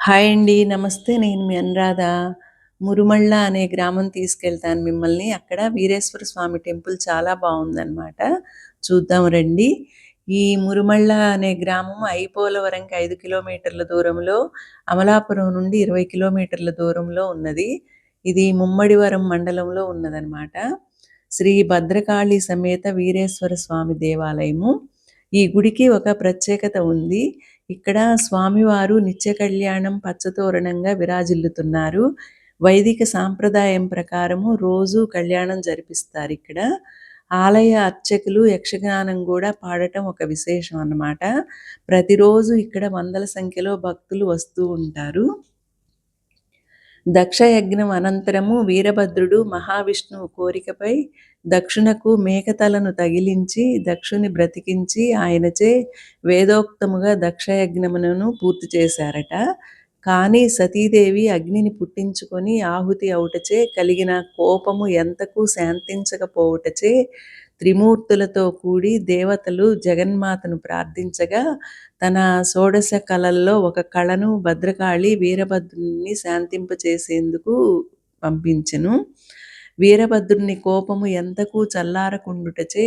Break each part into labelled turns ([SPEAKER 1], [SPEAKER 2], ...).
[SPEAKER 1] Hi అండి. నమస్తే. నేను మీ అనురాధ. మురుమళ్ళ అనే గ్రామం తీసుకెళ్తాను మిమ్మల్ని. అక్కడ వీరేశ్వర స్వామి టెంపుల్ చాలా బాగుందన్నమాట చూద్దాం రండి. ఈ మురుమళ్ళ అనే గ్రామం ఐపోలవరంకి ఐదు కిలోమీటర్ల దూరంలో, అమలాపురం నుండి 20 కిలోమీటర్ల దూరంలో ఉన్నది. ఇది ముమ్మడివరం మండలంలో ఉన్నదన్నమాట శ్రీ భద్రకాళి సమేత వీరేశ్వర స్వామి దేవాలయము. ఈ గుడికి ఒక ప్రత్యేకత ఉంది. ఇక్కడ స్వామివారు నిత్య కళ్యాణం పచ్చతోరణంగా విరాజిల్లుతున్నారు. వైదిక సాంప్రదాయం ప్రకారము రోజు కళ్యాణం జరిపిస్తారు ఇక్కడ. ఆలయ అర్చకులు యక్షగానం కూడా పాడటం ఒక విశేషం అన్నమాట. ప్రతిరోజు ఇక్కడ వందల సంఖ్యలో భక్తులు వస్తూ ఉంటారు. దక్షయజ్ఞం అనంతరము వీరభద్రుడు మహావిష్ణువు కోరికపై దక్షునకు మేకతలను తగిలించి దక్షుని బ్రతికించి ఆయనచే వేదోక్తముగా దక్షయజ్ఞమును పూర్తి చేశారట. కానీ సతీదేవి అగ్నిని పుట్టించుకొని ఆహుతి అవుటచే కలిగిన కోపము ఎంతకు శాంతించకపోవుటచే త్రిమూర్తులతో కూడి దేవతలు జగన్మాతను ప్రార్థించగా తన షోడశ కళల్లో ఒక కళను భద్రకాళి వీరభద్రుని శాంతింపచేసేందుకు పంపించెను. వీరభద్రుని కోపము ఎంతకు చల్లారకుండుటచే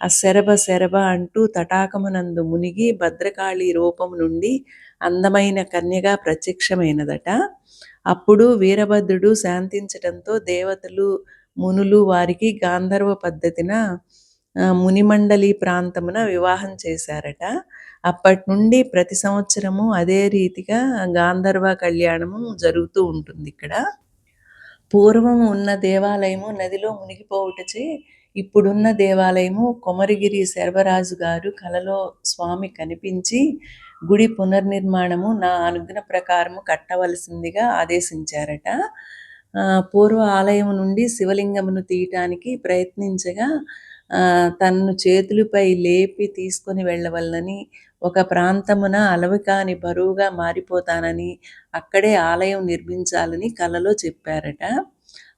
[SPEAKER 1] అశరభ శరభ అంటూ తటాకమునందు మునిగి భద్రకాళి రూపము నుండి అందమైన కన్యగా ప్రత్యక్షమైనదట. అప్పుడు వీరభద్రుడు శాంతించటంతో దేవతలు, మునులు వారికి గాంధర్వ పద్ధతిన మునిమండలి ప్రాంతమున వివాహం చేశారట. అప్పటినుండి ప్రతి సంవత్సరము అదే రీతిగా గాంధర్వ కళ్యాణము జరుగుతూ ఉంటుంది ఇక్కడ. పూర్వం ఉన్న దేవాలయము నదిలో మునిగిపోవుటచే ఇప్పుడున్న దేవాలయము కొమరగిరి శర్వరాజు గారు కలలో స్వామి కనిపించి గుడి పునర్నిర్మాణము నా అనుగ్రహ ప్రకారము కట్టవలసిందిగా ఆదేశించారట. పూర్వ ఆలయం నుండి శివలింగమును తీయటానికి ప్రయత్నించగా తన్ను చేతులపై లేపి తీసుకొని వెళ్ళవలనని ఒక ప్రాంతమున అలవికాని బరువుగా మారిపోతానని అక్కడే ఆలయం నిర్మించాలని కలలో చెప్పారట.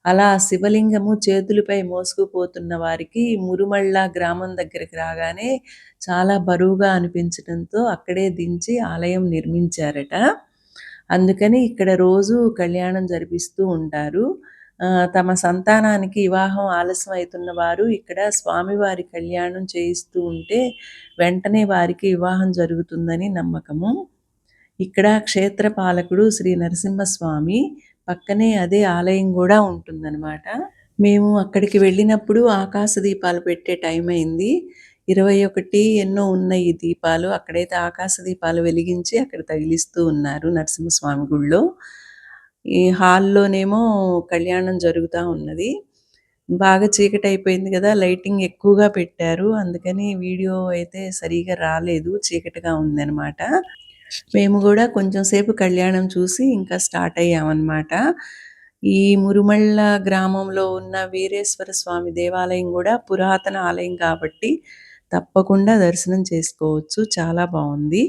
[SPEAKER 1] అలా శివలింగము చేతులపై మోసుకుపోతున్న వారికి మురుమళ్ళ గ్రామం దగ్గరికి రాగానే చాలా బరువుగా అనిపించడంతో అక్కడే దించి ఆలయం నిర్మించారట. అందుకని ఇక్కడ రోజు కళ్యాణం జరిపిస్తూ ఉంటారు. తమ సంతానానికి వివాహం ఆలస్యం అవుతున్న వారు ఇక్కడ స్వామివారి కళ్యాణం చేయిస్తూ ఉంటే వెంటనే వారికి వివాహం జరుగుతుందని నమ్మకము. ఇక్కడ క్షేత్ర పాలకుడు శ్రీ నరసింహస్వామి. పక్కనే అదే ఆలయం కూడా ఉంటుందన్నమాట. మేము అక్కడికి వెళ్ళినప్పుడు ఆకాశ దీపాలు పెట్టే టైం అయింది. ఇరవై ఒకటి ఎన్నో ఉన్నాయి ఈ దీపాలు. అక్కడైతే ఆకాశ దీపాలు వెలిగించి అక్కడ తగిలిస్తూ ఉన్నారు నరసింహస్వామి గుళ్ళో. ఈ హాల్లోనేమో కళ్యాణం జరుగుతూ ఉన్నది. బాగా చీకటి అయిపోయింది కదా! లైటింగ్ ఎక్కువగా పెట్టారు. అందుకని వీడియో అయితే సరిగ్గా రాలేదు. చీకటిగా ఉందన్నమాట. మేము కూడా కొంచెం సేపు కళ్యాణం చూసి ఇంకా స్టార్ట్ అయ్యామన్నమాట. ఈ మురుమళ్ళ గ్రామంలో ఉన్న వీరేశ్వర స్వామి దేవాలయం కూడా పురాతన ఆలయం కాబట్టి తప్పకుండా దర్శనం చేసుకోవచ్చు. చాలా బాగుంది